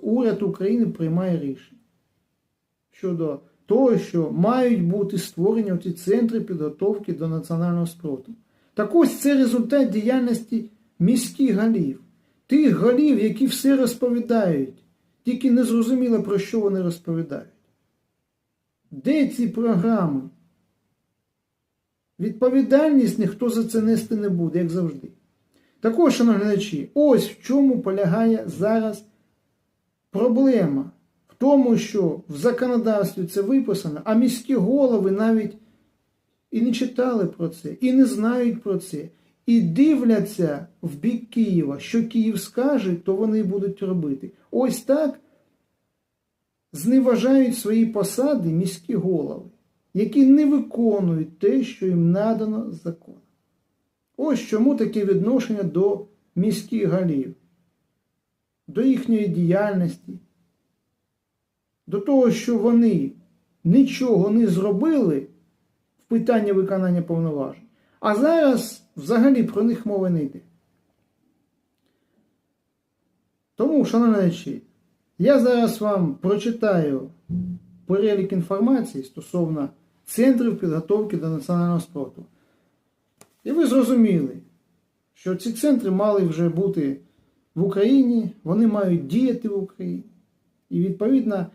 уряд України приймає рішення щодо того, що мають бути створені ці центри підготовки до національного спротиву. Так ось це результат діяльності міських голів, тих голів, які все розповідають, тільки не зрозуміло, про що вони розповідають. Де ці програми? Відповідальність ніхто за це нести не буде, як завжди. Також, шановні глядачі, ось в чому полягає зараз проблема. В тому, що в законодавстві це виписано, а міські голови навіть і не читали про це, і не знають про це, і дивляться в бік Києва, що Київ скаже, то вони будуть робити. Ось так зневажають свої посади міські голови, які не виконують те, що їм надано законом. Ось чому таке відношення до міських голів, до їхньої діяльності, до того, що вони нічого не зробили в питанні виконання повноважень, а зараз взагалі про них мови не йде. Тому, шановні я зараз вам прочитаю перелік інформації стосовно центрів підготовки до національного спротиву. І ви зрозуміли, що ці центри мали вже бути в Україні, вони мають діяти в Україні. І відповідно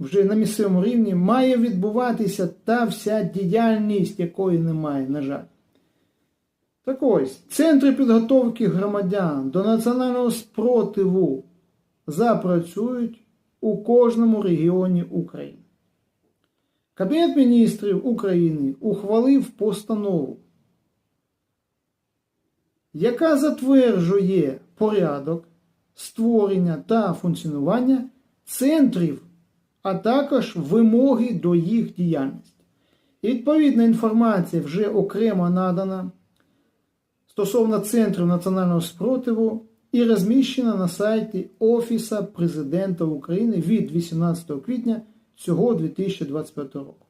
вже на місцевому рівні має відбуватися та вся діяльність, якої немає, на жаль. Так ось, центри підготовки громадян до національного спротиву запрацюють у кожному регіоні України. Кабінет міністрів України ухвалив постанову, яка затверджує порядок створення та функціонування центрів, а також вимоги до їх діяльності. І відповідна інформація вже окремо надана стосовно Центру національного спротиву і розміщена на сайті Офіса Президента України від 18 квітня цього 2025 року.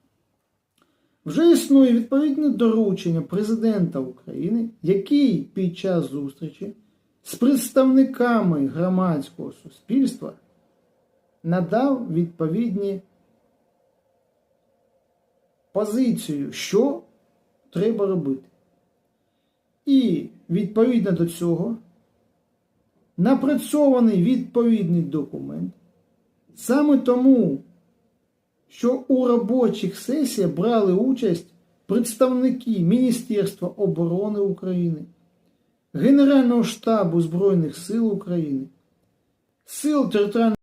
Вже існує відповідне доручення Президента України, який під час зустрічі з представниками громадського суспільства надав відповідні позицію, що треба робити. І відповідно до цього напрацьований відповідний документ. Саме тому, що у робочих сесіях брали участь представники Міністерства оборони України, Генерального штабу Збройних сил України, Сил територіальної